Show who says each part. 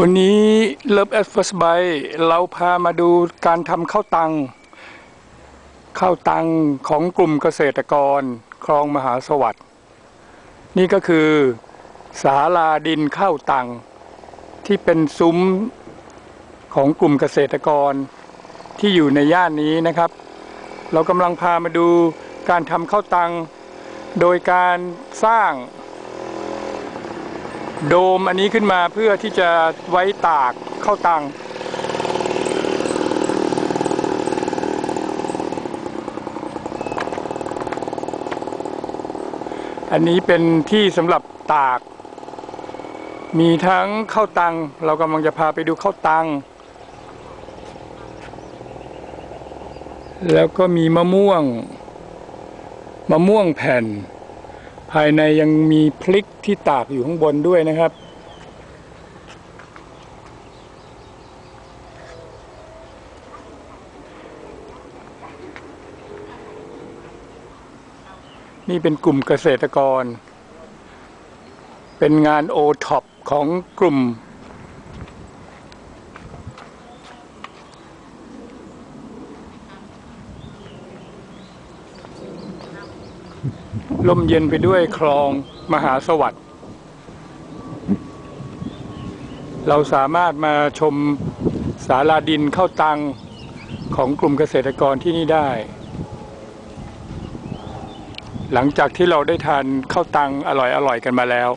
Speaker 1: วันนี้เลิฟแอสฟัสไบเราพามาดูการทำข้าวตังข้าวตังของกลุ่มเกษตรกรคลองมหาสวัสดิ์นี่ก็คือศาลาดินข้าวตังที่เป็นซุ้มของกลุ่มเกษตรกรที่อยู่ในย่านนี้นะครับ เรากำลังพามาดูการทำข้าวตังโดยการสร้าง โดมอันนี้ขึ้นมาเพื่อที่จะไว้ตากข้าวตังอันนี้เป็นที่สำหรับตาก มีทั้งข้าวตัง เรากำลังจะพาไปดูข้าวตัง แล้วก็มีมะม่วง มะม่วงแผ่น ภายในยังมีพลิกที่ตากอยู่ข้างบนด้วยนะครับ นี่เป็นกลุ่มเกษตรกร เป็นงานโอท็อปของกลุ่ม ลมเย็นไปด้วยคลองมหาสวัสดิ์เราสามารถมาชมสาราดินเข้าตังของกลุ่มเกษตรกรที่นี่ได้ หลังจากที่เราได้ทานข้าวตังอร่อยๆกันมาแล้ว